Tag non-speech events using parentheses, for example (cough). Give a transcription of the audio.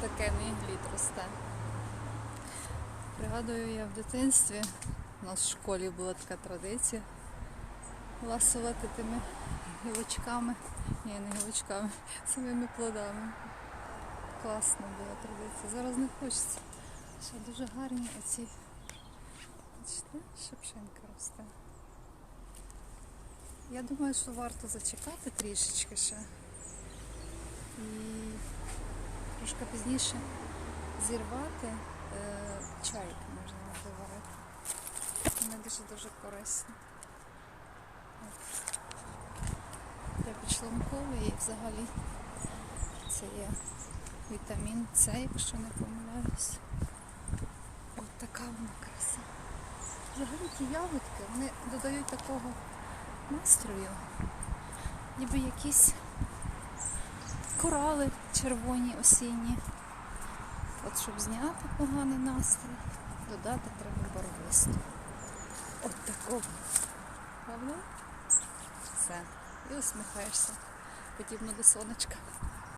таке мій глід росте. Пригадую, я в дитинстві, у нас в школі була така традиція ласувати тими гілочками. Ні, не гілочками, (laughs) самими плодами. Класна була традиція. Зараз не хочеться. Ще дуже гарні оці. Шипшинка росте. Я думаю, що варто зачекати трішечки ще. І трошки пізніше зірвати е, чайки можна виварити. Вони дуже дуже корисні. Для підшлункової і взагалі це є вітамін С, якщо не помиляюсь. От така вона краса. Взагалі ті ягодки, вони додають такого настрою, ніби якісь корали червоні осінні. От щоб зняти поганий настрій, додати треба барвисту. От такого. Правда? Все. І усміхаєшся, подібно до сонечка.